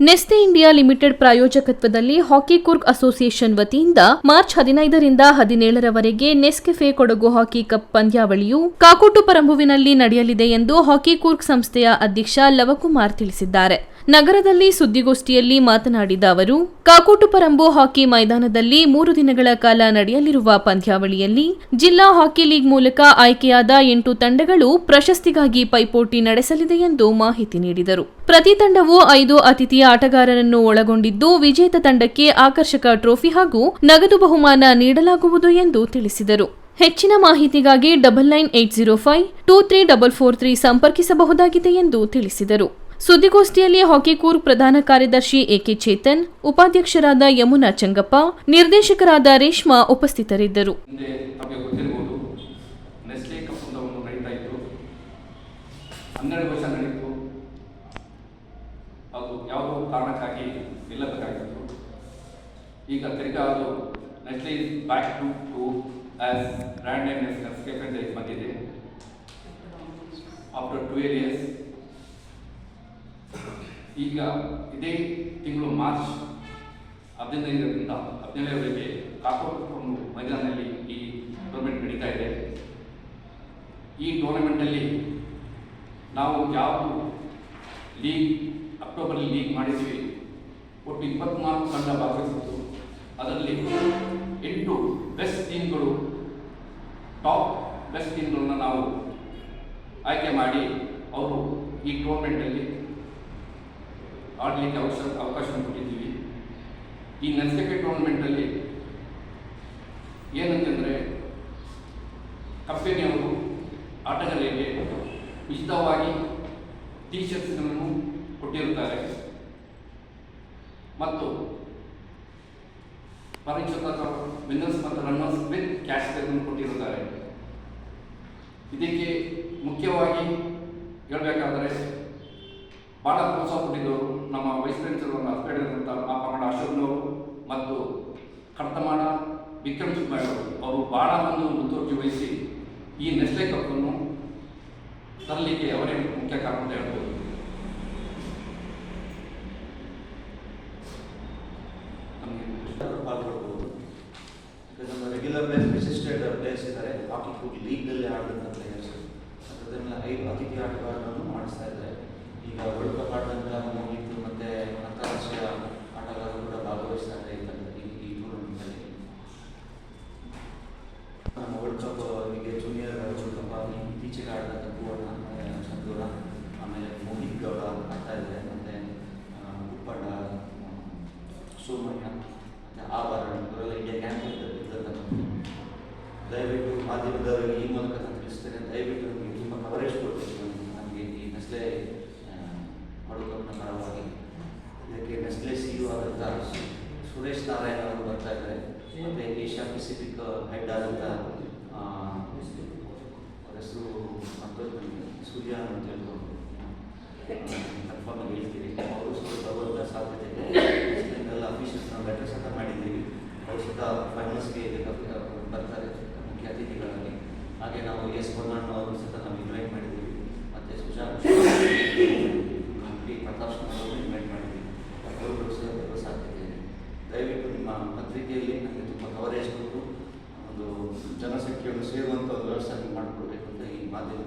ನೆಸ್ತೆ India limited ಪ್ರಾಯೋಜಕತ್ವದಲ್ಲಿ hockey Coorg association ವತಿಯಿಂದ March ಹದಿನೈದರಿಂದ ಹದಿನೇಳರವರೆಗೆ ನೆಸ್ಕೆಫೆ ಕೊಡಗು ಹಾಕಿ ಕಪ್ ಪಂದ್ಯಾವಳಿಯು ಕಾಕೋಟು ಪರಂಬುವಿನಲ್ಲಿ ನಡೆಯಲಿದೆ ಎಂದು ಹಾಕಿ ಕೂರ್ಕ್ ಸಂಸ್ಥೆಯ ಅಧ್ಯಕ್ಷ ಲವಕುಮಾರ್ ತಿಳಿಸಿದ್ದಾರೆ. ನಗರದಲ್ಲಿ ಸುದ್ದಿಗೋಷ್ಠಿಯಲ್ಲಿ ಮಾತನಾಡಿದ ಅವರು ಕಾಕೋಟು ಪರಂಬು ಹಾಕಿ ಮೈದಾನದಲ್ಲಿ ಮೂರು ದಿನಗಳ ಕಾಲ ನಡೆಯಲಿರುವ ಪಂದ್ಯಾವಳಿಯಲ್ಲಿ ಜಿಲ್ಲಾ ಹಾಕಿ ಲೀಗ್ ಮೂಲಕ ಆಯ್ಕೆಯಾದ ಎಂಟು ತಂಡಗಳು ಪ್ರಶಸ್ತಿಗಾಗಿ ಪೈಪೋಟಿ ನಡೆಸಲಿದೆ ಎಂದು ಮಾಹಿತಿ ನೀಡಿದರು. ಪ್ರತಿ ತಂಡವು ಐದು ಅತಿಥಿಯ ಆಟಗಾರರನ್ನು ಒಳಗೊಂಡಿದ್ದು, ವಿಜೇತ ತಂಡಕ್ಕೆ ಆಕರ್ಷಕ ಟ್ರೋಫಿ ಹಾಗೂ ನಗದು ಬಹುಮಾನ ನೀಡಲಾಗುವುದು ಎಂದು ತಿಳಿಸಿದರು. ಹೆಚ್ಚಿನ ಮಾಹಿತಿಗಾಗಿ double nine eight zero five two three double four three ಸಂಪರ್ಕಿಸಬಹುದಾಗಿದೆ ಎಂದು ತಿಳಿಸಿದರು. ಸುದ್ದಿಗೋಷ್ಠಿಯಲ್ಲಿ ಹಾಕಿ ಕೂರ್ ಪ್ರಧಾನ ಕಾರ್ಯದರ್ಶಿ ಎಕೆ ಚೇತನ್, ಉಪಾಧ್ಯಕ್ಷರಾದ ಯಮುನಾ ಚಂಗಪ್ಪ, ನಿರ್ದೇಶಕರಾದ ರೇಷ್ಮಾ ಉಪಸ್ಥಿತರಿದ್ದರು. ಈಗ ತಿರ್ಗಾ ಅದು Nestle back to to as brand name after twelve years ಈಗ ಇದೇ ತಿಂಗಳು ಮಾರ್ಚ್ ಹದಿನೈದರಿಂದ ಹದಿನೇಳರವರೆಗೆ ಕಾಕೋಟು ಮೈದಾನದಲ್ಲಿ ಈ ಟೂರ್ನಮೆಂಟ್ ನಡೀತಾ ಇದೆ. ಈ ಟೂರ್ನಮೆಂಟಲ್ಲಿ ನಾವು ಯಾವ ಲೀಗ್ ಅಕ್ಟೋಬರ್ ಲೀಗ್ ಮಾಡಿದ್ವಿ, ಒಟ್ಟು ಇಪ್ಪತ್ನಾಲ್ಕು ತಂಡ ಭಾಗವಹಿಸಿತ್ತು. ಅದರಲ್ಲಿ ಎಂಟು ಬೆಸ್ಟ್ ಟೀಮ್ಗಳು ಟಾಪ್ ಬೆಸ್ಟ್ ಟೀಮ್ಗಳನ್ನ ನಾವು ಆಯ್ಕೆ ಮಾಡಿ ಅವರು ಈ ಟೂರ್ನಮೆಂಟಲ್ಲಿ ಆಡಲಿಕ್ಕೆ ಅವಕಾಶ ಅವಕಾಶ ಕೊಟ್ಟಿದ್ದೀವಿ. ಈ ನರ್ಸಿಕೆ ಟೂರ್ನಮೆಂಟಲ್ಲಿ ಏನಂತಂದರೆ ಕಂಪನಿಯವರು ಆಟಗಾರರಿಗೆ ಉಚಿತವಾಗಿ ಟೀ ಶರ್ಟ್ಸ್ಗಳನ್ನು ಕೊಟ್ಟಿರುತ್ತಾರೆ. ಮತ್ತು ಪರಿಚಿತ ವಿನ್ನರ್ಸ್ ಮತ್ತು ರನ್ನರ್ಸ್ ವಿತ್ ಕ್ಯಾಶ್ ಬ್ಯಾಗನ್ನು ಕೊಟ್ಟಿರುತ್ತಾರೆ. ಇದಕ್ಕೆ ಮುಖ್ಯವಾಗಿ ಹೇಳಬೇಕಾದರೆ ಭಾಳ ಪ್ರೋತ್ಸಾಹ ಕೊಟ್ಟಿದ್ದವರು ನಮ್ಮ ವೈಸ್ ಪ್ರಿನ್ಸಿಪಲ್ ಹಸ್ಪೇಟಲ್ ಆ ಪಂಗಡ ಅಶೋಕ್ನವರು ಮತ್ತು ಕರ್ತಮಾಡ ವಿಕ್ರಮ್ ಸುಬ್ಬಾಯವರು ಅವರು ಭಾಳ ಒಂದು ಮುತುವರ್ಜಿ ವಹಿಸಿ ಈ ನೆಸ್ಲೆ ಕಪ್ಪನ್ನು ತರಲಿಕ್ಕೆ ಅವರೇ ಮುಖ್ಯ ಕಾರಣ ಅಂತ ಹೇಳ್ಬೋದು. ಪಾಲ್ಗೊಳ್ಬೋದು ನಮ್ಮ ರೆಗ್ಯುಲರ್ ಪ್ಲೇಸ್ ವಿಶಿಷ್ಟೆಡ್ ಪ್ಲೇಯರ್ಸ್ ಇದ್ದಾರೆ. ಹಾಕಿ ಕೂಗಿ ಲೀಗ್ನಲ್ಲಿ ಆಡಿದಂಥ ಪ್ಲೇಯರ್ಸ್. ಅದರಿಂದ ಐದು ಅತಿಥಿ ಆಟಗಾರರನ್ನು ಮಾಡಿಸ್ತಾ ಇದ್ದಾರೆ. ಈಗ ವರ್ಲ್ಡ್ ಕಪ್ ಆಡಿದಂಥ ಮುಗಿತು ಮತ್ತು ಅಂತಾರಾಷ್ಟ್ರೀಯ ಆಟಗಾರರು ಕೂಡ ಭಾಗವಹಿಸ್ತಾ ಇದ್ದಾರೆ ಈ ತಂಡ ಈ ಈ ಟೂರ್ನಮೆಂಟಲ್ಲಿ ನಮ್ಮ ವರ್ಲ್ಡ್ ಕಪ್ ಈಗ ಜೂನಿಯರ್ ವರ್ಲ್ಡ್ ಕಪ್ ಇತ್ತೀಚೆಗೆ ಆಡಿದಂಥ ಪೂರ್ಣ ಸಂದೂರ ಆಮೇಲೆ ಮೋಹಿತ್ ಗೌಡ ಆಡ್ತಾ ಇದ್ದಾರೆ ಮತ್ತು ಉಪ್ಪಂಡ ಸೋಮಯ್ಯ ಮತ್ತು ಆಭರಣ ಇವರೆಲ್ಲ ಇಂಡಿಯಾ ಕ್ಯಾಂಪ್ ಇದ್ದಂಥ ದಯವಿಟ್ಟು ಮಾಧ್ಯಮದವರಿಗೆ ಈ ಮೂಲಕ ನಾನು ದಯವಿಟ್ಟು ನಮಗೆ ತುಂಬ ಕವರೇಜ್ ಕೊಡ್ತೀನಿ ನಮಗೆ ಈ ನೆಸ್ಲೆ ಮಡುಕಪ್ನ ಪರವಾಗಿ ಇದಕ್ಕೆ ನೆಸ್ಲೆ ಸಿ ಯು ಆದಂಥ ಸುರೇಶ್ ನಾರಾಯಣ ಅವರು ಬರ್ತಾ ಇದ್ದಾರೆ. ಮತ್ತು ಏಷ್ಯಾ ಪೆಸಿಫಿಕ್ ಹೆಡ್ ಆದಂಥ ಹೆಸರು ನನಗೆ ಸೂರ್ಯ ಅಂತ ಹೇಳ್ಕೊಂಡು ಕನ್ಫರ್ಮ್ ಹೇಳ್ತೀವಿ. ಅವರು ಸ್ವಲ್ಪ ಬರುವಂಥ ಸಾಧ್ಯತೆ ಇದೆ. ಎಲ್ಲ ಅಫಿಷಿಯಲ್ಸ್ ನಾವು ಲೆಟರ್ ಸಹ ಮಾಡಿದ್ದೀವಿ. ಸಹ ಫೈನಲ್ಸ್ಗೆ ಬರ್ತಾರೆ. ಮುಖ್ಯ ಅತಿಥಿಗಳಲ್ಲಿ. ಹಾಗೆ ನಾವು ಎಸ್ ಪೊನ್ನಣ್ಣ ಅವರು ಸಹ ನಾವು ಇನ್ವೈಟ್ ಮಾಡಿದ್ದೀವಿ. ಮತ್ತು ಸುಜಾ ಹಂಪಿ ಪ್ರತಾಪ್ ಇನ್ವೈಟ್ ಮಾಡಿದ್ದೀವಿ. ಅವರು ಸಹ ಬರುವ ಸಾಧ್ಯತೆ ಇದೆ. ದಯವಿಟ್ಟು ನಿಮ್ಮ ಪತ್ರಿಕೆಯಲ್ಲಿ ನನಗೆ ತುಂಬ ಕವರೇಜ್ ಕೊಟ್ಟು ಒಂದು ಜನಸಂಖ್ಯೆಯನ್ನು ಸೇರುವಂಥ ಒಂದು ಮಾಡಿಕೊಡ್ಬೇಕು ಅಂತ ಈ ಮಾಧ್ಯಮ